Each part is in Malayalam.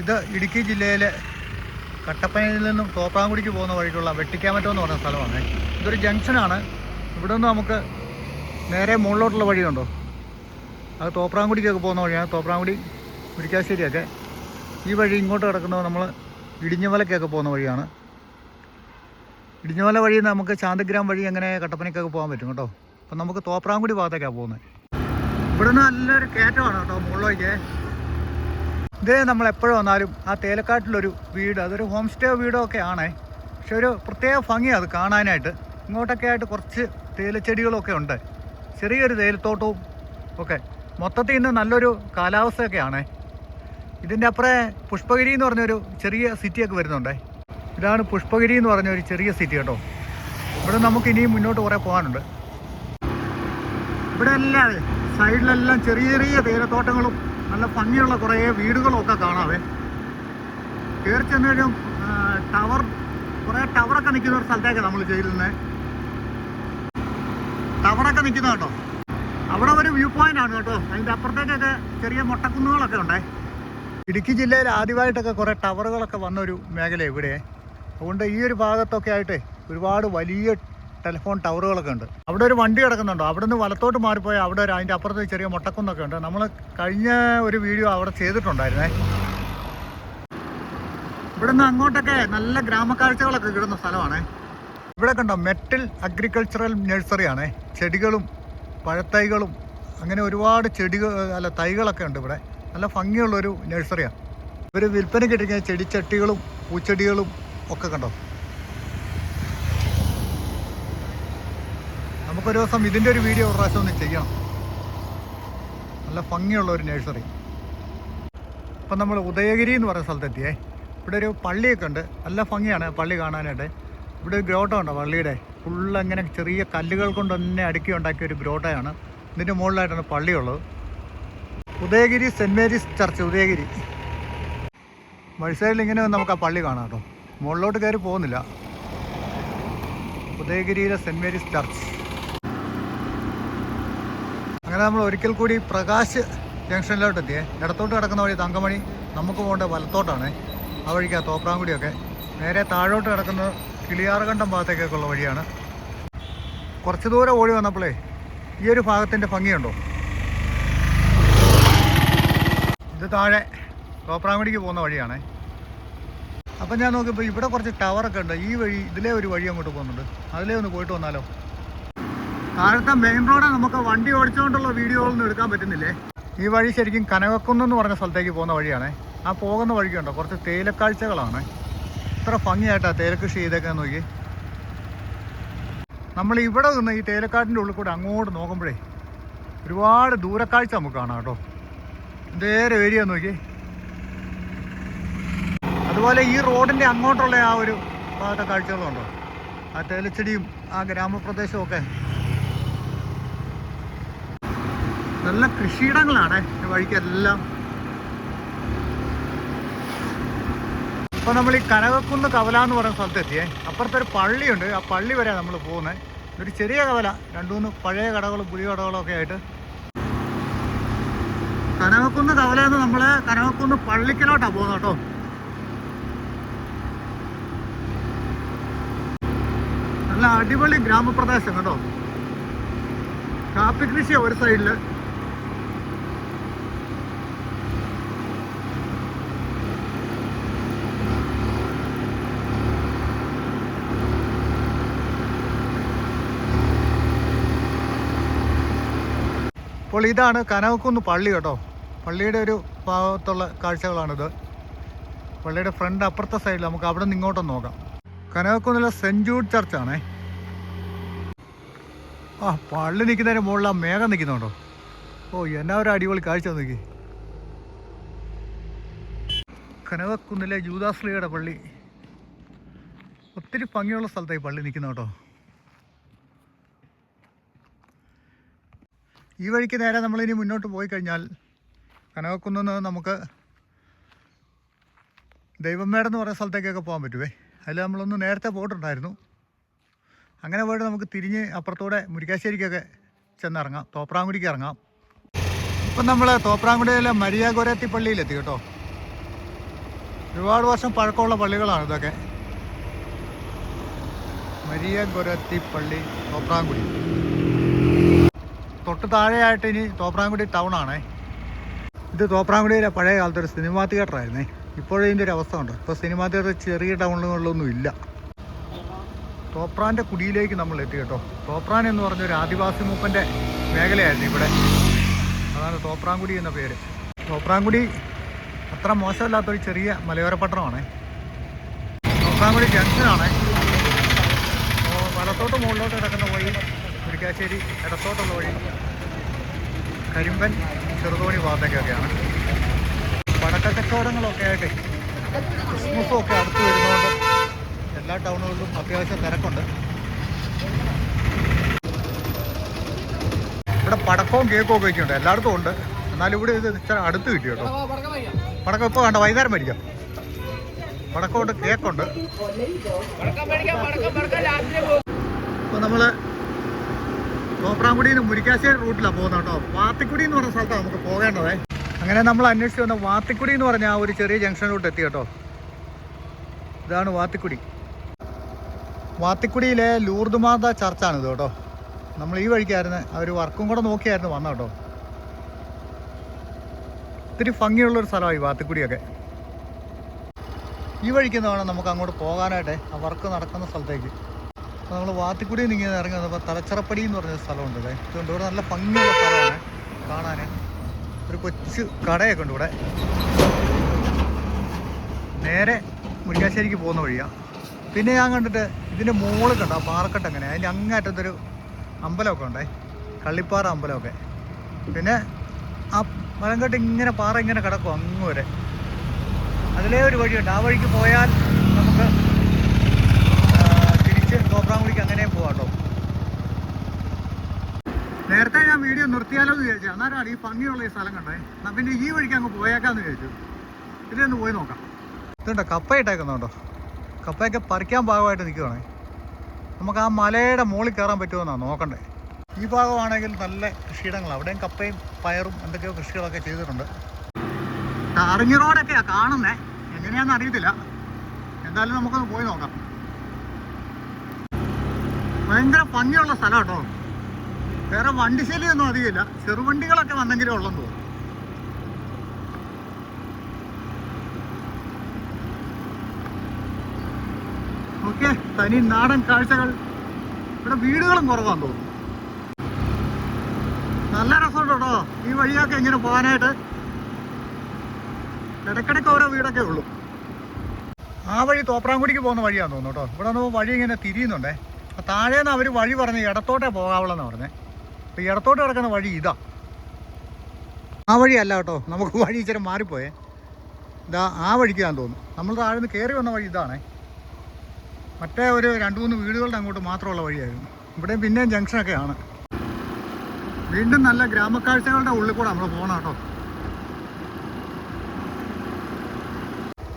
ഇത് ഇടുക്കി ജില്ലയിലെ കട്ടപ്പനയിൽ നിന്നും തോപ്രാങ്കുടിക്ക് പോകുന്ന വഴിക്കുള്ള വെട്ടിക്കാമറ്റം എന്ന് പറഞ്ഞ സ്ഥലമാണ്. ഇതൊരു ജംഗ്ഷനാണ്. ഇവിടെ നിന്ന് നമുക്ക് നേരെ മുകളിലോട്ടുള്ള വഴിയുണ്ടോ അത് തോപ്രാങ്കുടിക്കൊക്കെ പോകുന്ന വഴിയാണ്. തോപ്രാങ്കുടി മുരിക്കാശ്ശേരിയൊക്കെ. ഈ വഴി ഇങ്ങോട്ട് കിടക്കുന്നത് നമ്മൾ ഇടിഞ്ഞവലക്കൊക്കെ പോകുന്ന വഴിയാണ്. ഇടിഞ്ഞമല വഴി നമുക്ക് ശാന്തഗ്രാം വഴി അങ്ങനെ കട്ടപ്പനയ്ക്കൊക്കെ പോകാൻ പറ്റും കേട്ടോ? അപ്പം നമുക്ക് തോപ്രാങ്കുടി ഭാഗത്തേക്കാണ് പോകുന്നത്. ഇവിടെ നിന്ന് നല്ലൊരു കയറ്റമാണ് കേട്ടോ മുകളിലേക്ക്. ഇതേ നമ്മൾ എപ്പോഴും വന്നാലും ആ തേലക്കാട്ടിലൊരു വീട് അതൊരു ഹോം സ്റ്റേ വീടോ ഒക്കെ ആണേ. പക്ഷെ ഒരു പ്രത്യേക ഭംഗിയാണ് അത് കാണാനായിട്ട്. ഇങ്ങോട്ടൊക്കെ ആയിട്ട് കുറച്ച് തേയിലച്ചെടികളൊക്കെ ഉണ്ട്. ചെറിയൊരു തേയിലത്തോട്ടവും ഒക്കെ. മൊത്തത്തിൽ ഇന്ന് നല്ലൊരു കാലാവസ്ഥയൊക്കെ ആണേ. ഇതിന്റെ അപ്പുറേ പുഷ്പഗിരി എന്ന് പറഞ്ഞൊരു ചെറിയ സിറ്റിയൊക്കെ വരുന്നുണ്ടേ. ഇതാണ് പുഷ്പഗിരി എന്ന് പറഞ്ഞ ഒരു ചെറിയ സിറ്റി കേട്ടോ. ഇവിടെ നമുക്ക് ഇനിയും മുന്നോട്ട് കുറേ പോകാനുണ്ട്. ഇവിടെ എല്ലാം സൈഡിലെല്ലാം ചെറിയ ചെറിയ തേയിലത്തോട്ടങ്ങളും നല്ല ഭംഗിയുള്ള കുറേ വീടുകളൊക്കെ കാണാവേ. കയറി ചെന്നൊരു ടവർ കുറേ ടവറൊക്കെ നിൽക്കുന്ന ഒരു സ്ഥലത്തേക്കാണ് നമ്മൾ ചെയ്യുന്നത് ടവറൊക്കെ നിൽക്കുന്ന കേട്ടോ. അവിടെ ഒരു വ്യൂ പോയിന്റ് ആണ് കേട്ടോ. അതിന്റെ അപ്പുറത്തേക്കൊക്കെ ചെറിയ മൊട്ടക്കുന്നുകളൊക്കെ ഉണ്ടേ. ഇടുക്കി ജില്ലയിൽ ആദ്യമായിട്ടൊക്കെ കുറേ ടവറുകളൊക്കെ വന്നൊരു മേഖല ഇവിടെ അതുകൊണ്ട് ഈ ഒരു ഭാഗത്തൊക്കെ ആയിട്ട് ഒരുപാട് വലിയ ടെലിഫോൺ ടവറുകളൊക്കെ ഉണ്ട്. അവിടെ ഒരു വണ്ടി കിടക്കുന്നുണ്ടോ. അവിടെ നിന്ന് വലത്തോട്ട് മാറിപ്പോയാൽ അവിടെ ഒരു അതിന്റെ അപ്പുറത്ത് ചെറിയ മുട്ടക്കുന്നൊക്കെ ഉണ്ട്. നമ്മൾ കഴിഞ്ഞ ഒരു വീഡിയോ അവിടെ ചെയ്തിട്ടുണ്ടായിരുന്നേ. ഇവിടെ നിന്ന് അങ്ങോട്ടൊക്കെ നല്ല ഗ്രാമക്കാഴ്ചകളൊക്കെ കിട്ടുന്ന സ്ഥലമാണേ. ഇവിടെ കണ്ടോ മെറ്റൽ അഗ്രികൾച്ചറൽ നഴ്സറിയാണേ. ചെടികളും പഴത്തൈകളും അങ്ങനെ ഒരുപാട് ചെടികൾ അല്ല തൈകളൊക്കെ ഉണ്ട് ഇവിടെ. നല്ല ഭംഗിയുള്ളൊരു നഴ്സറിയാണ്. ഇവർ വിൽപ്പന ഇട്ടിരിക്കുന്ന ചെടിച്ചട്ടികളും പൂച്ചെടികളും ഒക്കെ കണ്ടോ? നമുക്കൊരു ദിവസം ഇതിന്റെ ഒരു വീഡിയോ ഒരു പ്രാവശ്യം ഒന്ന് ചെയ്യണം. നല്ല ഭംഗിയുള്ള ഒരു നഴ്സറി ഇപ്പം നമ്മൾ ഉദയഗിരി എന്ന് പറയുന്ന സ്ഥലത്തെത്തിയേ. ഇവിടെ ഒരു പള്ളിയൊക്കെ ഉണ്ട്. നല്ല ഭംഗിയാണ് പള്ളി കാണാനായിട്ട്. ഇവിടെ ഒരു ഗ്രോട്ട ഉണ്ടോ പള്ളിയുടെ? ഫുള്ള് അങ്ങനെ ചെറിയ കല്ലുകൾ കൊണ്ട് തന്നെ അടുക്കി ഉണ്ടാക്കിയ ഒരു ഗ്രോട്ടയാണ് ഇതിന്റെ മുകളിലായിട്ടാണ് പള്ളിയുള്ളത്. Udayagiri saint Mary's church Udayagiri. മഴസൈഡിൽ ഇങ്ങനെ നമുക്ക് ആ പള്ളി കാണാം കേട്ടോ. മുകളിലോട്ട് കയറി പോകുന്നില്ല. ഉദയഗിരിയിലെ സെന്റ് മേരീസ് ചർച്ച്. അങ്ങനെ നമ്മൾ ഒരിക്കൽ കൂടി പ്രകാശ് ജംഗ്ഷനിലോട്ട് എത്തിയേ ഇടത്തോട്ട് കിടക്കുന്ന വഴി തങ്കമണി നമുക്ക് പോകേണ്ട വലത്തോട്ടാണ്. ആ വഴിക്ക് ആ തോപ്രാങ്കുടിയൊക്കെ നേരെ താഴോട്ട് കിടക്കുന്നത് കിളിയാറുകണ്ടം ഭാഗത്തേക്കൊക്കെ ഉള്ള വഴിയാണ്. കുറച്ച് ദൂരം ഓടി വന്നപ്പോഴേ ഈ ഒരു ഭാഗത്തിന്റെ ഭംഗിയുണ്ടോ? ഇത് താഴെ തോപ്രാങ്കുടിക്ക് പോകുന്ന വഴിയാണ്. അപ്പം ഞാൻ നോക്കിയപ്പോൾ ഇവിടെ കുറച്ച് ടവറൊക്കെ ഉണ്ട്. ഈ വഴി ഇതിലേ ഒരു വഴി അങ്ങോട്ട് പോകുന്നുണ്ട്. അതിലേ ഒന്ന് പോയിട്ട് വന്നാലോ? താഴത്തെ മെയിൻ റോഡ് നമുക്ക് വണ്ടി ഓടിച്ചുകൊണ്ടുള്ള വീഡിയോകളൊന്നും എടുക്കാൻ പറ്റുന്നില്ലേ? ഈ വഴി ശരിക്കും കനകക്കുന്ന് എന്ന് പറഞ്ഞ സ്ഥലത്തേക്ക് പോകുന്ന വഴിയാണേ. ആ പോകുന്ന വഴിക്കുണ്ടോ കുറച്ച് തേയിലക്കാഴ്ചകളാണ്. ഇത്ര ഭംഗിയായിട്ടാണ് തേയിലക്കൃഷി ചെയ്തേക്കാൻ നോക്കി നമ്മൾ ഇവിടെ നിന്ന് ഈ തേയിലക്കാട്ടിന്റെ ഉള്ളിൽ കൂടെ അങ്ങോട്ട് നോക്കുമ്പോഴേ ഒരുപാട് ദൂരക്കാഴ്ച നമുക്ക് കാണാം കേട്ടോ. നേരെ ഏരിയ നോക്കി അതുപോലെ ഈ റോഡിന്റെ അങ്ങോട്ടുള്ള ആ ഒരു ഭാഗത്തെ കാഴ്ചകളുണ്ടോ? ആ തേയിലച്ചെടിയും ആ ഗ്രാമപ്രദേശവും ഒക്കെ നല്ല കൃഷിയിടങ്ങളാണ് വഴിക്കെല്ലാം. അപ്പോൾ നമ്മൾ ഈ കനകക്കുന്ന് കവല എന്ന് പറയുന്ന സ്ഥലത്ത് എത്തിയേ അപ്പുറത്തെ ഒരു പള്ളിയുണ്ട്. ആ പള്ളി വരെ നമ്മൾ പോകുന്നത് ഒരു ചെറിയ കവല. രണ്ടു മൂന്ന് പഴയ കടകളും പുതിയ കടകളും ഒക്കെ ആയിട്ട്. കനകക്കുന്ന് കവല എന്ന് നമ്മൾ കനകക്കുന്ന് പള്ളിക്കലോട്ടാണ് പോകുന്നത് കേട്ടോ. നല്ല അടിപൊളി ഗ്രാമപ്രദേശം കേട്ടോ. കാപ്പി കൃഷിയാണ് ഒരു സൈഡിൽ. അപ്പോൾ ഇതാണ് കനകക്കുന്ന് പള്ളി കേട്ടോ. പള്ളിയുടെ ഒരു ഭാഗത്തുള്ള കാഴ്ചകളാണിത്. പള്ളിയുടെ ഫ്രണ്ട് അപ്പുറത്തെ സൈഡിൽ നമുക്ക് അവിടെ നിന്ന് ഇങ്ങോട്ടും നോക്കാം. കനകക്കുന്നിലെ സെന്റ് ജൂഡ് ചർച്ചാണേ. ആ പള്ളി നിൽക്കുന്നതിന് മുകളിൽ ആ മേഘം നിൽക്കുന്നുണ്ടോ? ഓ എന്നാ ഒരു അടിപൊളി കാഴ്ച നോക്കി. കനകക്കുന്നിലെ ജൂതാശ്രീയുടെ പള്ളി. ഒത്തിരി ഭംഗിയുള്ള സ്ഥലത്തായി പള്ളി നിൽക്കുന്ന കേട്ടോ ഈ വഴിക്ക് നേരെ നമ്മളിനി മുന്നോട്ട് പോയി കഴിഞ്ഞാൽ കനകക്കുന്ന് നമുക്ക് ദൈവമേട് എന്ന് പറയുന്ന സ്ഥലത്തേക്കൊക്കെ പോകാൻ പറ്റുമേ അതിൽ നമ്മളൊന്ന് നേരത്തെ പോയിട്ടുണ്ടായിരുന്നു. അങ്ങനെ പോയിട്ട് നമുക്ക് തിരിഞ്ഞ് അപ്പുറത്തൂടെ മുരിക്കാശ്ശേരിക്കൊക്കെ ചെന്നിറങ്ങാം. തോപ്രാങ്കുടിക്ക് ഇറങ്ങാം. ഇപ്പം നമ്മൾ തോപ്രാങ്കുടിയിലെ മരിയാഗോരത്തി പള്ളിയിലെത്തി കേട്ടോ. ഒരുപാട് വർഷം പഴക്കമുള്ള പള്ളികളാണ് ഇതൊക്കെ. മരിയ ഗോരത്തി പള്ളി തോപ്രാങ്കുടി തൊട്ട് താഴെയായിട്ട് ഇനി തോപ്രാങ്കുടി ആണേ. ഇത് തോപ്രാങ്കുടിയിലെ പഴയ കാലത്ത് ഒരു സിനിമാ തിയേറ്റർ ആയിരുന്നേ. ഇപ്പോഴും ഇതിന്റെ ഒരു അവസ്ഥ ഉണ്ട്. ഇപ്പോൾ സിനിമാ തിയേറ്റർ ചെറിയ ടൗണുകളിലൊന്നും ഇല്ല. തോപ്രാന്റെ കുടിയിലേക്ക് നമ്മൾ എത്തി കേട്ടോ. തോപ്രാൻ എന്ന് പറഞ്ഞ ഒരു ആദിവാസി മൂപ്പന്റെ മേഖലയായിരുന്നു ഇവിടെ. അതാണ് തോപ്രാങ്കുടി എന്ന പേര്. തോപ്രാങ്കുടി അത്ര മോശമല്ലാത്തൊരു ചെറിയ മലയോര പട്ടണമാണ്. തോപ്രാങ്കുടി ജംഗ്ഷനാണ് വലത്തോട്ട് മുകളിലോട്ട് കിടക്കുന്ന വഴി മുരിക്കാശ്ശേരി ഇടത്തോട്ടുള്ള വഴി കരിമ്പൻ ചെറുതോണി ഭാഗത്തേക്കൊക്കെയാണ് പടക്ക കച്ചവടങ്ങളൊക്കെ ആയിട്ട് ക്രിസ്മസും ഒക്കെ അടുത്ത് വരുന്നതുകൊണ്ട് എല്ലാ ടൗണുകളിലും അത്യാവശ്യം തിരക്കുണ്ട്. ഇവിടെ പടക്കവും കേക്കും ഒക്കെ വെക്കുന്നുണ്ട് എല്ലായിടത്തും ഉണ്ട്. എന്നാലും ഇവിടെ ഇത് അടുത്ത് കിട്ടി കേട്ടോ. പടക്കം ഇപ്പോൾ വേണ്ട വൈകുന്നേരം മേടിക്കാം. പടക്കമുണ്ട് കേക്കുണ്ട്. ഇപ്പോൾ നമ്മൾ തോപ്രാങ്കുടിയിൽ നിന്ന് മുരിക്കാശ്ശേരി റൂട്ടിലാണ് പോകുന്നത് കേട്ടോ വാത്തിക്കുടി എന്ന് പറഞ്ഞ സ്ഥലത്താണ് നമുക്ക് പോകേണ്ടത്. അങ്ങനെ നമ്മൾ അന്വേഷിച്ച് വന്ന വാത്തിക്കുടി എന്ന് പറഞ്ഞ ആ ഒരു ചെറിയ ജംഗ്ഷനിലോട്ട് എത്തി കേട്ടോ. ഇതാണ് വാത്തിക്കുടി. വാത്തിക്കുടിയിലെ ലൂർദുമാത ചർച്ചാണ് ചർച്ചാണിത് കേട്ടോ. നമ്മൾ ഈ വഴിക്കായിരുന്നു ഒരു വർക്കും കൂടെ നോക്കിയായിരുന്നു വന്ന കേട്ടോ. ഒത്തിരി ഭംഗിയുള്ളൊരു സ്ഥലമായി വാത്തിക്കുടിയൊക്കെ. ഈ വഴിക്ക് വേണം നമുക്ക് അങ്ങോട്ട് പോകാനായിട്ട് ആ വർക്ക് നടക്കുന്ന സ്ഥലത്തേക്ക്. അപ്പോൾ നമ്മൾ വാത്തിക്കുടിയിൽ നിന്ന് ഇങ്ങനെ ഇറങ്ങി വന്നപ്പോൾ തലച്ചിറപ്പടി എന്ന് പറഞ്ഞ സ്ഥലമുണ്ട് അല്ലേ ഇതുകൊണ്ട് ഇവിടെ നല്ല ഭംഗിയുള്ള സ്ഥലമാണ് കാണാൻ ഒരു കൊച്ചു കടയൊക്കെ ഉണ്ട് ഇവിടെ. നേരെ മുരിക്കാശ്ശേരിക്ക് പോകുന്ന വഴിയാണ് പിന്നെ ഞാൻ കണ്ടിട്ട് ഇതിന്റെ മുകളിൽ കണ്ടോ? പാറക്കെട്ട് അങ്ങനെ അതിന്റെ അങ്ങേറ്റത്തൊരു അമ്പലമൊക്കെ ഉണ്ടേ. കള്ളിപ്പാറ അമ്പലമൊക്കെ. പിന്നെ ആ മലങ്കട്ട് ഇങ്ങനെ പാറ ഇങ്ങനെ കിടക്കും അങ്ങ് വരെ. അതിലേ ഒരു വഴിയുണ്ട്. ആ വഴിക്ക് പോയാൽ നമുക്ക് ആ, തിരിച്ച് തോപ്രാങ്കുടിക്ക് അങ്ങനെയും പോകാം കേട്ടോ നേരത്തെ ഞാൻ വീഡിയോ നിർത്തിയാലോ എന്ന് വിചാരിച്ചു. അന്നേരമാണ് ഈ ഭംഗിയുള്ള ഈ സ്ഥലം കണ്ടേ. എന്നാ പിന്നെ ഈ വഴിക്ക് അങ്ങ് പോയേക്കാന്ന് വിചാരിച്ചു. ഒന്ന് പോയി നോക്കാം. ഇതുണ്ടോ? കപ്പ ഇട്ടേക്കുന്നുണ്ടോ കപ്പയൊക്കെ പറിക്കാൻ ഭാഗമായിട്ട് നിൽക്കുവാണേ നമുക്ക് ആ മലയുടെ മുകളിൽ കയറാൻ പറ്റുമെന്നാണ് നോക്കണ്ടേ. ഈ ഭാഗമാണെങ്കിൽ നല്ല കൃഷിയിടങ്ങൾ അവിടെയും കപ്പയും പയറും എന്തൊക്കെയോ കൃഷികളൊക്കെ ചെയ്തിട്ടുണ്ട്. ടാറിങ് റോഡൊക്കെയാ കാണുന്നേ. എങ്ങനെയാണെന്ന് അറിയത്തില്ല. എന്തായാലും നമുക്കൊന്ന് പോയി നോക്കാം. ഭയങ്കര ഭംഗിയുള്ള സ്ഥലം കേട്ടോ. വേറെ വണ്ടി ശല്യമൊന്നും അധികമില്ല. ചെറുവണ്ടികളൊക്കെ വന്നെങ്കിലേ ഉള്ളെന്ന് തോന്നുന്നു. ഓക്കെ തനി നാടൻ കാഴ്ചകൾ. ഇവിടെ വീടുകളും കുറവാന്ന് തോന്നുന്നു. നല്ല രസമുണ്ട് ഈ വഴിയൊക്കെ ഇങ്ങനെ പോകാനായിട്ട്? ഇടയ്ക്കിടയ്ക്ക് ഓരോ വീടൊക്കെ ഉള്ളൂ. ആ വഴി തോപ്രാങ്കുടിക്ക് പോകുന്ന വഴിയാന്ന് തോന്നുന്നു കേട്ടോ. ഇവിടെ വഴി ഇങ്ങനെ തിരിയുന്നുണ്ടേ. താഴേന്ന് അവർ വഴി പറഞ്ഞ് ഇടത്തോട്ടേ പോകാവുള്ളെന്ന് പറഞ്ഞേ. അപ്പോൾ ഇടത്തോട്ട് കിടക്കുന്ന വഴി ഇതാ. ആ വഴിയല്ല കേട്ടോ നമുക്ക് വഴി ഇച്ചിരി മാറിപ്പോയേ. ഇതാ ആ വഴിക്കാന്ന് തോന്നുന്നു. നമ്മൾ താഴെ നിന്ന് കയറി വന്ന വഴി ഇതാണേ. മറ്റേ ഒരു രണ്ട് മൂന്ന് വീടുകളുടെ അങ്ങോട്ട് മാത്രമുള്ള വഴിയായിരുന്നു. ഇവിടെയും പിന്നെയും ജംഗ്ഷനൊക്കെയാണ് വീണ്ടും നല്ല ഗ്രാമക്കാഴ്ചകളുടെ ഉള്ളിൽ കൂടെ നമ്മൾ പോകണം കേട്ടോ.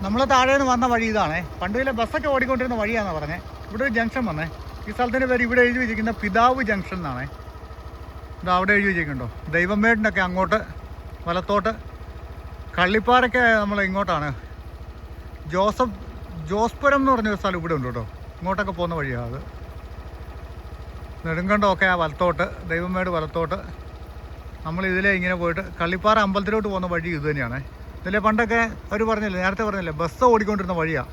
നമ്മൾ താഴെ നിന്ന് വന്ന വഴി ഇതാണേ. ഇതിലെ ബസ്സൊക്കെ ഓടിക്കൊണ്ടിരുന്ന വഴിയാണെന്ന് പറഞ്ഞേ. ഇവിടെ ഒരു ജംഗ്ഷൻ വന്നേ. ഈ സ്ഥലത്തിന്റെ പേര് ഇവിടെ എഴുതി വെച്ചിരിക്കുന്ന പിതാവ് ജംഗ്ഷൻ എന്നാണേ. ഇത് അവിടെ എഴുതി വെച്ചിട്ടുണ്ടോ ദൈവമേടിനൊക്കെ അങ്ങോട്ട് വലത്തോട്ട്. കള്ളിപ്പാറയ്ക്ക് നമ്മൾ ഇങ്ങോട്ടാണ്. ജോസഫ് ജോസ്പുരം എന്ന് പറഞ്ഞൊരു സ്ഥലം ഇവിടെ ഉണ്ട് കേട്ടോ. ഇങ്ങോട്ടൊക്കെ പോകുന്ന വഴിയാണ് അത്. നെടുങ്കണ്ടമൊക്കെ ആ വലത്തോട്ട് ദൈവമേട് വലത്തോട്ട്. നമ്മൾ ഇതിലെ ഇങ്ങനെ പോയിട്ട് കള്ളിപ്പാറ അമ്പലത്തിലോട്ട് പോകുന്ന വഴി ഇത് തന്നെയാണ്. ഇതിലെ പണ്ടൊക്കെ അവർ പറഞ്ഞില്ലേ നേരത്തെ പറഞ്ഞില്ലേ ബസ് ഓടിക്കൊണ്ടിരുന്ന വഴിയാണ്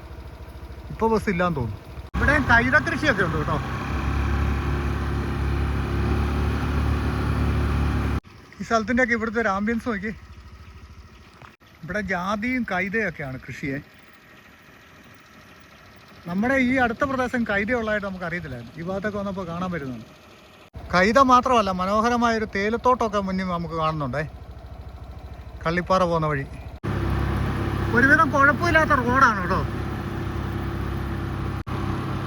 ഇപ്പോൾ ബസ് ഇല്ലാന്ന് തോന്നുന്നു. ഇവിടെ കൈത കൃഷിയൊക്കെ ഉണ്ട് കേട്ടോ. ഈ സ്ഥലത്തിന്റെയൊക്കെ ഇവിടുത്തെ ഒരു ആംബിയൻസ് നോക്കി ഇവിടെ ജാതിയും കൈതയൊക്കെയാണ് കൃഷിയെ. നമ്മുടെ ഈ അടുത്ത പ്രദേശം കൈതയുള്ളതായിട്ട് നമുക്ക് അറിയത്തില്ലായിരുന്നു ഈ ഭാഗത്തൊക്കെ വന്നപ്പോൾ കാണാൻ പറ്റുന്നുണ്ട്. കൈത മാത്രമല്ല മനോഹരമായ ഒരു തേയിലത്തോട്ടമൊക്കെ മുന്നിൽ നമുക്ക് കാണുന്നുണ്ടേ. കള്ളിപ്പാറ പോകുന്ന വഴി. ഒരുവിധം കുഴപ്പമില്ലാത്ത റോഡാണ് കേട്ടോ.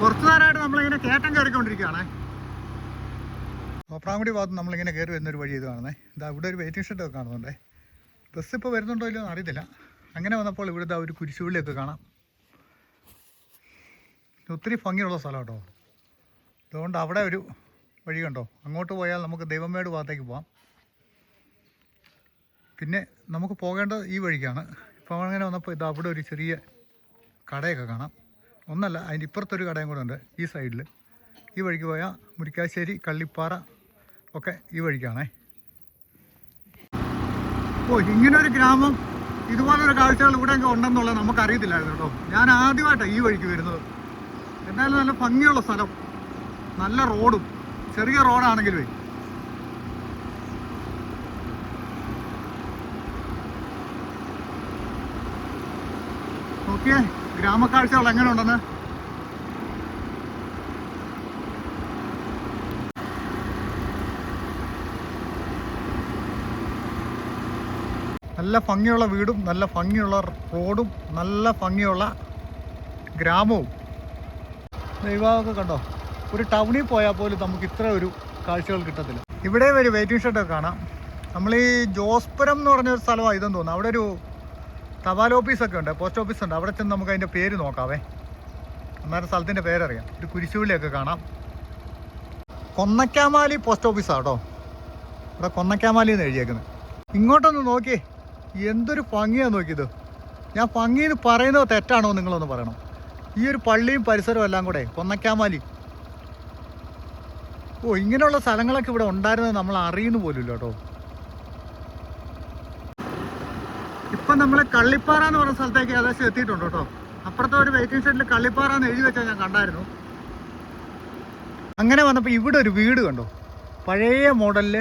കുറച്ചു നേരമായിട്ട് നമ്മളിങ്ങനെ കേട്ടം കയറിക്കൊണ്ടിരിക്കുകയാണേ. തോപ്രാങ്കുടി ഭാഗത്ത് നമ്മളിങ്ങനെ കയറി വരുന്നൊരു വഴി ഇത് കാണുന്നേ. ഇതാ ഇവിടെ ഒരു വെയിറ്റിംഗ് ഷെഡ് ഒക്കെ കാണുന്നുണ്ടേ. ബസ് ഇപ്പോൾ വരുന്നുണ്ടോ ഇല്ലയോ എന്ന് അറിയത്തില്ല. അങ്ങനെ വന്നപ്പോൾ ഇവിടുത്തെ ഒരു കുരിശുപള്ളിയൊക്കെ കാണാം. ഒത്തിരി ഭംഗിയുള്ള സ്ഥലം കേട്ടോ അതുകൊണ്ട് അവിടെ ഒരു വഴി കണ്ടോ? അങ്ങോട്ട് പോയാൽ നമുക്ക് ദൈവമേട് ഭാഗത്തേക്ക് പോവാം. പിന്നെ നമുക്ക് പോകേണ്ടത് ഈ വഴിക്കാണ്. ഇപ്പോൾ അങ്ങനെ വന്നപ്പോൾ ഇതാ അവിടെ ഒരു ചെറിയ കടയൊക്കെ കാണാം. ഒന്നല്ല അതിന്റെ ഇപ്പുറത്തൊരു കടയും കൂടെ ഉണ്ട് ഈ സൈഡിൽ ഈ വഴിക്ക് പോയാൽ മുരിക്കാശ്ശേരി കള്ളിപ്പാറ ഒക്കെ ഈ വഴിക്കാണേ. ഓ ഇങ്ങനൊരു ഗ്രാമം ഇതുപോലൊരു കാഴ്ചകൾ ഇവിടെയൊക്കെ ഉണ്ടെന്നുള്ളത് നമുക്കറിയത്തില്ലായിരുന്നു കേട്ടോ. ഞാൻ ആദ്യമായിട്ടാണ് ഈ വഴിക്ക് വരുന്നത്. എന്തായാലും നല്ല ഭംഗിയുള്ള സ്ഥലം. നല്ല റോഡും. ചെറിയ റോഡാണെങ്കിലുമേ നോക്കിയേ ഗ്രാമക്കാഴ്ചകൾ എങ്ങനെ നല്ല ഭംഗിയുള്ള വീടും നല്ല ഭംഗിയുള്ള റോഡും നല്ല ഭംഗിയുള്ള ഗ്രാമവും. ദൈവമൊക്കെ കണ്ടോ? ഒരു ടൗണിൽ പോയാൽ പോലും നമുക്ക് ഇത്ര ഒരു കാഴ്ചകൾ കിട്ടത്തില്ല. ഇവിടെ ഒരു വെയിറ്റിംഗ് ഷെഡൊക്കെ കാണാം. നമ്മൾ ഈ ജോസ്പുരം എന്ന് പറഞ്ഞ ഒരു സ്ഥലമാണ് ഇതെന്ന് തോന്നുന്നു. അവിടെ ഒരു തപാൽ ഓഫീസൊക്കെ ഉണ്ട് പോസ്റ്റ് ഓഫീസ് ഉണ്ട്. അവിടെ ചെന്ന് നമുക്ക് അതിന്റെ പേര് നോക്കാവേ. അന്നേരം സ്ഥലത്തിന്റെ പേരറിയാം. ഒരു കുരിശുവിളിയൊക്കെ കാണാം. കൊന്നക്കാമാലി പോസ്റ്റ് ഓഫീസാണ് കേട്ടോ. ഇവിടെ കൊന്നക്കാമാലി എന്ന് എഴുതിയേക്കുന്നത്. ഇങ്ങോട്ടൊന്ന് നോക്കിയേ. എന്തൊരു ഭംഗിയാണ് നോക്കിയത്. ഞാൻ ഭംഗി എന്ന് പറയുന്നത് തെറ്റാണോ നിങ്ങളൊന്ന് പറയണം. ഈ ഒരു പള്ളിയും പരിസരവും എല്ലാം കൂടെ കൊന്നക്കാമാലി. ഓ ഇങ്ങനെയുള്ള സ്ഥലങ്ങളൊക്കെ ഇവിടെ ഉണ്ടായിരുന്നത് നമ്മൾ അറിയുന്നു പോലുമില്ല കേട്ടോ. ഇപ്പം നമ്മൾ കള്ളിപ്പാറ എന്ന് പറഞ്ഞ സ്ഥലത്തേക്ക് ഏകദേശം എത്തിയിട്ടുണ്ട് കേട്ടോ. അപ്പുറത്തെ ഒരു വെയിറ്റിംഗ് ഷെഡിൽ കള്ളിപ്പാറ എന്ന് എഴുതി വെച്ചാൽ ഞാൻ കണ്ടായിരുന്നു. അങ്ങനെ വന്നപ്പോൾ ഇവിടെ ഒരു വീട് കണ്ടോ. പഴയ മോഡലിൽ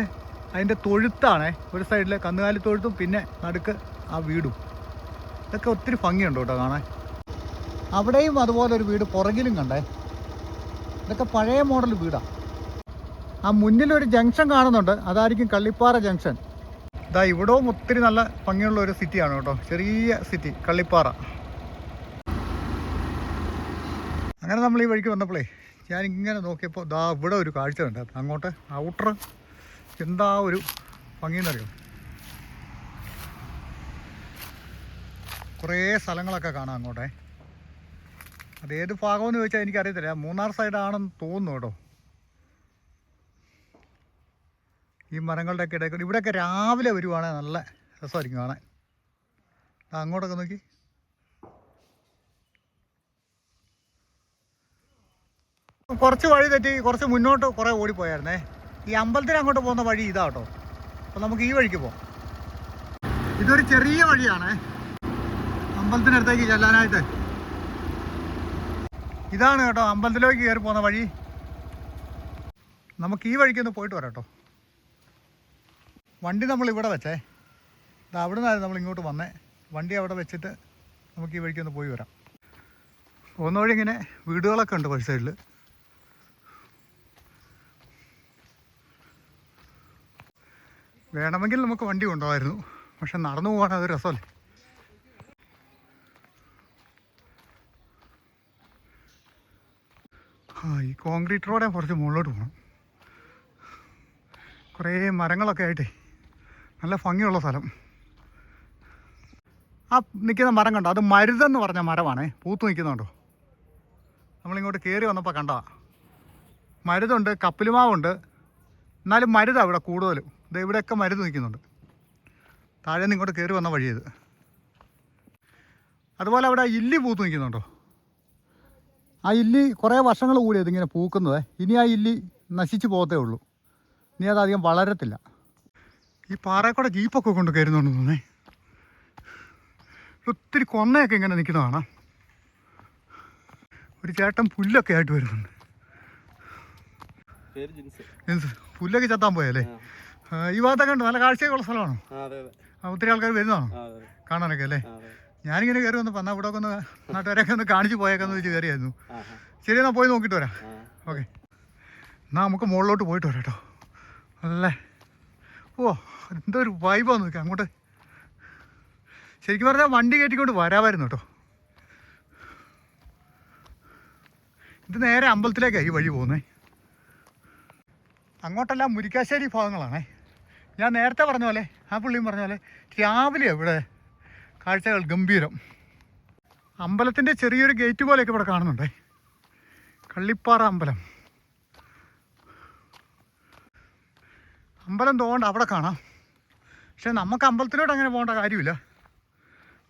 അതിന്റെ തൊഴുത്താണ്. ഒരു സൈഡിൽ കന്നുകാലി തൊഴുത്തും പിന്നെ നടുക്ക് ആ വീടും. ഇതൊക്കെ ഒത്തിരി ഭംഗിയുണ്ട് കേട്ടോ കാണാൻ. അവിടെയും അതുപോലെ ഒരു വീട് പുറകിലും കണ്ടേ. ഇതൊക്കെ പഴയ മോഡൽ വീടാണ് ആ മുന്നിലൊരു ജംഗ്ഷൻ കാണുന്നുണ്ട്. അതായിരിക്കും കള്ളിപ്പാറ ജംഗ്ഷൻ. ഇതാ ഇവിടവും ഒത്തിരി നല്ല ഭംഗിയുള്ള ഒരു സിറ്റിയാണ് കേട്ടോ. ചെറിയ സിറ്റി കള്ളിപ്പാറ. അങ്ങനെ നമ്മൾ ഈ വഴിക്ക് വന്നപ്പോഴേ ഞാൻ ഇങ്ങനെ നോക്കിയപ്പോൾ ദാ ഇവിടെ ഒരു കാഴ്ച ഉണ്ട് അങ്ങോട്ട് ഔട്ടർ എന്താ ഒരു ഭംഗിയെന്നറിയോ? കുറേ സ്ഥലങ്ങളൊക്കെ കാണാം അങ്ങോട്ടേ. അതേത് ഭാഗമെന്ന് ചോദിച്ചാൽ എനിക്കറിയത്തില്ല. മൂന്നാർ സൈഡാണെന്ന് തോന്നുന്നു കേട്ടോ. ഈ മരങ്ങളുടെയൊക്കെ ഇടയിൽ കൂടി ഇവിടെയൊക്കെ രാവിലെ വരുവാണെങ്കിൽ നല്ല രസമായിരിക്കും കാണാൻ. അങ്ങോട്ടൊക്കെ നോക്കി. കുറച്ച് വഴി തെറ്റി കുറച്ച് മുന്നോട്ട് കുറേ ഓടിപ്പോയായിരുന്നേ. ഈ അമ്പലത്തിന് അങ്ങോട്ട് പോകുന്ന വഴി ഇതാ കേട്ടോ. അപ്പോൾ നമുക്ക് ഈ വഴിക്ക് പോകാം ഇതൊരു ചെറിയ വഴിയാണ്. അമ്പലത്തിനടുത്തേക്ക് ചെല്ലാനായിട്ട്. ഇതാണ് കേട്ടോ അമ്പലത്തിലേക്ക് കയറി പോകുന്ന വഴി. നമുക്ക് ഈ വഴിക്കൊന്ന് പോയിട്ട് വരാം കേട്ടോ. വണ്ടി നമ്മൾ ഇവിടെ വെച്ചേ. ഇത് അവിടെ നിന്നായിരുന്നു നമ്മൾ ഇങ്ങോട്ട് വന്നേ. വണ്ടി അവിടെ വെച്ചിട്ട് നമുക്ക് ഈ വഴിക്കൊന്ന് പോയി വരാം. പോകുന്ന വഴി ഇങ്ങനെ വീടുകളൊക്കെ ഉണ്ട് വഴി സൈഡിൽ വേണമെങ്കിൽ നമുക്ക് വണ്ടി കൊണ്ടുപോകായിരുന്നു പക്ഷെ നടന്നു പോകാൻ അത് രസമല്ലേ? ആ ഈ കോൺക്രീറ്റ് റോഡേ കുറച്ച് മുകളിലോട്ട് പോകണം കുറേ മരങ്ങളൊക്കെ ആയിട്ടേ. നല്ല ഭംഗിയുള്ള സ്ഥലം. ആ നിൽക്കുന്ന മരം കണ്ടോ? അത് മരുതെന്ന് പറഞ്ഞ മരമാണേ. പൂത്ത് നിൽക്കുന്നുണ്ടോ? നമ്മളിങ്ങോട്ട് കയറി വന്നപ്പോൾ കണ്ടതാ. മരുതുണ്ട് കപ്പിലുമാവുണ്ട്. എന്നാലും മരുതാണ് ഇവിടെ കൂടുതലും. ഇവിടെയൊക്കെ മരുന്ന് നിൽക്കുന്നുണ്ട്. താഴെ നിന്ന് ഇങ്ങോട്ട് കയറി വന്ന വഴിയത് അതുപോലെ അവിടെ ഇല്ലി പൂത്ത് നിൽക്കുന്നുണ്ടോ? ആ ഇല്ലി കുറേ വർഷങ്ങൾ കൂടിയത് ഇങ്ങനെ പൂക്കുന്നത്. ഇനി ആ ഇല്ലി നശിച്ചു പോകത്തേ ഉള്ളൂ. ഇനി അതധികം വളരത്തില്ല. ഈ പാറക്കൂടെ ജീപ്പൊക്കെ കൊണ്ട് കയറുന്നുണ്ടെന്ന് തോന്നേ ഒത്തിരി കൊന്നയൊക്കെ ഇങ്ങനെ നിൽക്കുന്ന കാണാം. ഒരു ചേട്ടൻ പുല്ലൊക്കെ ആയിട്ട് വരുന്നുണ്ട്. പുല്ലൊക്കെ ചത്താൻ പോയല്ലേ ഈ ഭാഗത്തൊക്കെ ഉണ്ട്. നല്ല കാഴ്ചയൊക്കെയുള്ള സ്ഥലമാണോ. ഒത്തിരി ആൾക്കാർ വരുന്നതാണോ? കാണാനൊക്കെ അല്ലേ? ഞാനിങ്ങനെ കയറി വന്നപ്പോൾ എന്നാൽ ഇവിടെ ഒന്ന് നാട്ടുകാരൊക്കെ ഒന്ന് കാണിച്ച് പോയേക്കാന്ന് വെച്ച് കയറിയായിരുന്നു ശരി എന്നാൽ പോയി നോക്കിയിട്ട് വരാം. ഓക്കെ. എന്നാൽ നമുക്ക് മുകളിലോട്ട് പോയിട്ട് വരാം കേട്ടോ. അല്ലേ? ഓ എന്തൊരു വൈബാന്ന് നോക്കാം അങ്ങോട്ട്. ശരിക്കും പറഞ്ഞാൽ വണ്ടി കയറ്റിക്കൊണ്ട് വരാമായിരുന്നു കേട്ടോ. ഇത് നേരെ അമ്പലത്തിലേക്കാണ് ഈ വഴി പോകുന്നേ. അങ്ങോട്ടെല്ലാം മുരിക്കാശ്ശേരി ഭാഗങ്ങളാണേ. ഞാൻ നേരത്തെ പറഞ്ഞ പോലെ ആ പുള്ളിയും പറഞ്ഞ പോലെ രാവിലെ ഇവിടെ കാഴ്ചകൾ ഗംഭീരം. അമ്പലത്തിന്റെ ചെറിയൊരു ഗേറ്റ് പോലെയൊക്കെ ഇവിടെ കാണുന്നുണ്ട്. കള്ളിപ്പാറ അമ്പലം. അമ്പലം തോണ്ട അവിടെ കാണാം. പക്ഷെ നമുക്ക് അമ്പലത്തിലോട്ട് അങ്ങനെ പോകേണ്ട കാര്യമില്ല.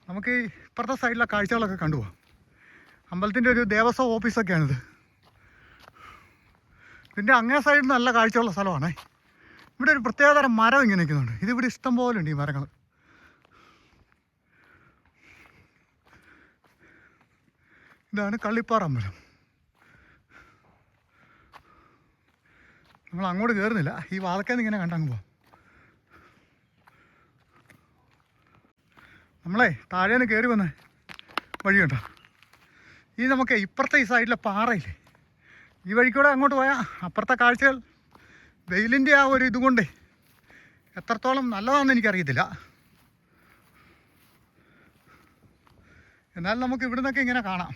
നമുക്ക് ഇപ്പുറത്തെ സൈഡിലെ കാഴ്ചകളൊക്കെ കണ്ടുപോകാം അമ്പലത്തിന്റെ ഒരു ദേവസ്വം ഓഫീസൊക്കെയാണിത്. ഇതിന്റെ അങ്ങേ സൈഡിൽ നല്ല കാഴ്ചയുള്ള സ്ഥലമാണേ. ഇവിടെ ഒരു പ്രത്യേകതരം മരം ഇങ്ങനെ നിൽക്കുന്നുണ്ട്. ഇതിവിടെ ഇഷ്ടം പോലെ ഉണ്ട് ഈ മരങ്ങൾ. ഇതാണ് കള്ളിപ്പാറ അമ്പലം നമ്മൾ അങ്ങോട്ട് കയറുന്നില്ല ഈ വാതക്കേന്ന് ഇങ്ങനെ കണ്ടങ്ങ് പോവാം. നമ്മളെ താഴേന്ന് കയറി വന്ന വഴിയുണ്ടോ ഈ നമുക്ക് ഇപ്പുറത്തെ ഈ സൈഡിലെ പാറയില്ലേ? ഈ വഴിക്കൂടെ അങ്ങോട്ട് പോയാൽ അപ്പുറത്തെ കാഴ്ചകൾ വെയിലിന്റെ ആ ഒരു ഇതുകൊണ്ട് എത്രത്തോളം നല്ലതാണെന്ന് എനിക്കറിയത്തില്ല. എന്നാൽ നമുക്ക് ഇവിടുന്നൊക്കെ ഇങ്ങനെ കാണാം.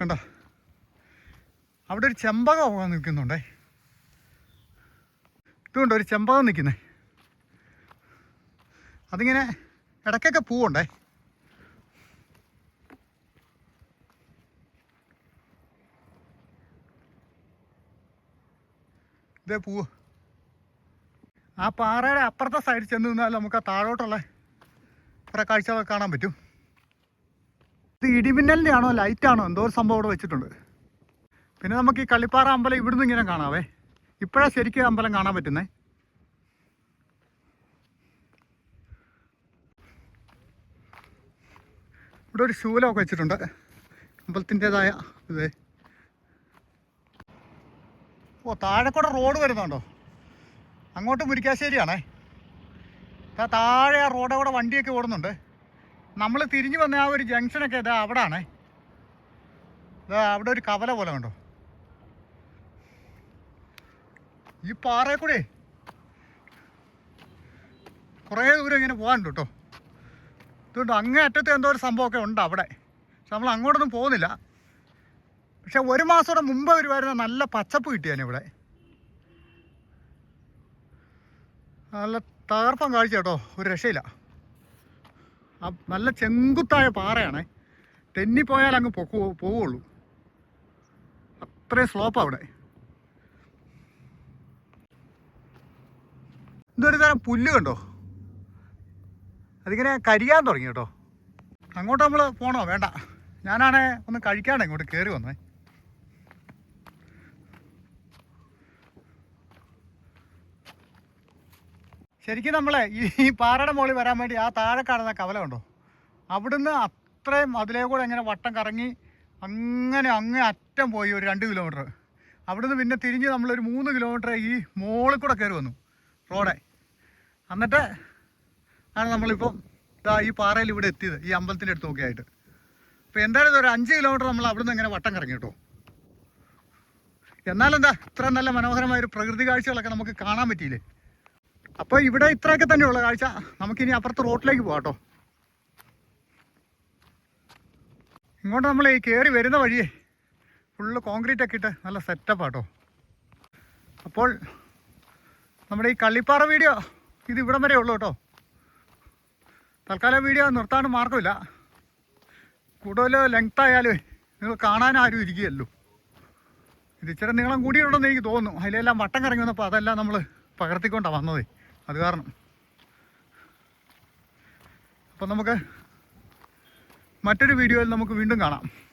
കണ്ടോ? അവിടെ ഒരു ചെമ്പകം പോകാൻ നിൽക്കുന്നുണ്ടേ. ഇതുകൊണ്ട് ഒരു ചെമ്പകം നിൽക്കുന്നേ? അതിങ്ങനെ ഇടയ്ക്കൊക്കെ പൂവുണ്ടേ? ഇതേ പൂവ് ആ പാറയുടെ അപ്പുറത്തെ സൈഡിൽ ചെന്ന് നിന്നാൽ നമുക്ക് ആ താഴോട്ടുള്ള കുറേ കാഴ്ചകളൊക്കെ കാണാൻ പറ്റും. ഇത് ഇടിമിന്നലിന്റെ ആണോ ലൈറ്റാണോ? എന്തോ ഒരു സംഭവം ഇവിടെ വെച്ചിട്ടുണ്ട്. പിന്നെ നമുക്ക് ഈ കള്ളിപ്പാറ അമ്പലം ഇവിടുന്ന് ഇങ്ങനെ കാണാവേ. ഇപ്പോഴാണ് ശരിക്കും അമ്പലം കാണാൻ പറ്റുന്നേ. ഇവിടെ ഒരു ശൂലമൊക്കെ വെച്ചിട്ടുണ്ട്. അമ്പലത്തിന്റെതായ ഇത്. താഴെക്കൂടെ റോഡ് വരുന്നുണ്ടോ? അങ്ങോട്ട് മുരിക്കാശ്ശേരിയാണേ. താഴെ ആ റോഡ് കൂടെ വണ്ടിയൊക്കെ ഓടുന്നുണ്ട്. നമ്മൾ തിരിഞ്ഞു വന്ന ആ ഒരു ജംഗ്ഷനൊക്കെ ഇതാ അവിടെ ആണേ ഇതാ അവിടെ ഒരു കവല പോലെ കണ്ടോ? ഈ പാറയിൽ കൂടെ കുറേ ദൂരം ഇങ്ങനെ പോകാനുണ്ട് കേട്ടോ. ഇതുകൊണ്ട് അങ്ങേ അറ്റത്ത് എന്തോ ഒരു സംഭവമൊക്കെ ഉണ്ട് അവിടെ. പക്ഷെ നമ്മൾ അങ്ങോട്ടൊന്നും പോകുന്നില്ല. പക്ഷെ ഒരു മാസത്തോടെ മുമ്പ് വരുമായിരുന്ന നല്ല പച്ചപ്പ് കിട്ടിയാണ് ഇവിടെ. നല്ല തകർപ്പം കാഴ്ച കേട്ടോ ഒരു രക്ഷയില്ല. നല്ല ചെങ്കുത്തായ പാറയാണേ. തെന്നിപ്പോയാൽ അങ്ങ് പൊക്കു പോവുള്ളൂ. അത്രയും സ്ലോപ്പാണ് അവിടെ. ഇതൊരു തരം പുല്ല് കണ്ടോ? അതിങ്ങനെ കരിയാൻ തുടങ്ങി കേട്ടോ. അങ്ങോട്ട് നമ്മൾ പോണോ? വേണ്ട. ഞാനാണേ ഒന്ന് കഴിക്കാണ്ട് ഇങ്ങോട്ട് കയറി വന്നേ. ശരിക്കും നമ്മളെ ഈ പാറയുടെ മുകളിൽ വരാൻ വേണ്ടി ആ താഴെ കാണുന്ന കവല ഉണ്ടോ അവിടുന്ന് അത്രയും അതിലേ കൂടെ ഇങ്ങനെ വട്ടം കറങ്ങി അങ്ങനെ അങ്ങ് അറ്റം പോയി ഒരു രണ്ട് കിലോമീറ്റർ അവിടുന്ന് പിന്നെ തിരിഞ്ഞ് നമ്മളൊരു മൂന്ന് കിലോമീറ്റർ ഈ മോളിൽ കൂടെ കയറി വന്നു റോഡേ. എന്നിട്ട് ആണ് നമ്മളിപ്പം ഇതാ ഈ പാറയിൽ ഇവിടെ എത്തിയത് ഈ അമ്പലത്തിന്റെ അടുത്ത് ഒക്കെ ആയിട്ട്. അപ്പോൾ എന്തായാലും ഒരു അഞ്ച് കിലോമീറ്റർ നമ്മൾ അവിടുന്ന് ഇങ്ങനെ വട്ടം കറങ്ങി കേട്ടോ. എന്നാലെന്താ ഇത്ര നല്ല മനോഹരമായ ഒരു പ്രകൃതി കാഴ്ചകളൊക്കെ നമുക്ക് കാണാൻ പറ്റിയില്ലേ? അപ്പോൾ ഇവിടെ ഇത്രയൊക്കെ തന്നെയുള്ള കാഴ്ച നമുക്കിനി അപ്പുറത്ത് റോട്ടിലേക്ക് പോകാം കേട്ടോ. ഇങ്ങോട്ട് നമ്മൾ ഈ കയറി വരുന്ന വഴിയേ ഫുള്ള് കോൺക്രീറ്റ് ഒക്കെ ഇട്ട് നല്ല സെറ്റപ്പ് ആട്ടോ അപ്പോൾ നമ്മുടെ ഈ കള്ളിപ്പാറ വീഡിയോ ഇത് ഇവിടം വരെ ഉള്ളൂ കേട്ടോ. തൽക്കാലം വീഡിയോ നിർത്താണ്ട് മാർഗമില്ല കൂടുതൽ ലെങ്ത് ആയാലും നിങ്ങൾ കാണാൻ ആരും ഇരിക്കുകയല്ലോ. ഇത് ഇച്ചിരി നീളം കൂടിയിട്ടുണ്ടെന്ന് എനിക്ക് തോന്നുന്നു. അതിലെല്ലാം വട്ടം കറങ്ങി വന്നപ്പോൾ അതെല്ലാം നമ്മൾ പകർത്തിക്കൊണ്ടാണ് വന്നതേ. അത് കാരണം. അപ്പം നമുക്ക് മറ്റൊരു വീഡിയോയിൽ നമുക്ക് വീണ്ടും കാണാം.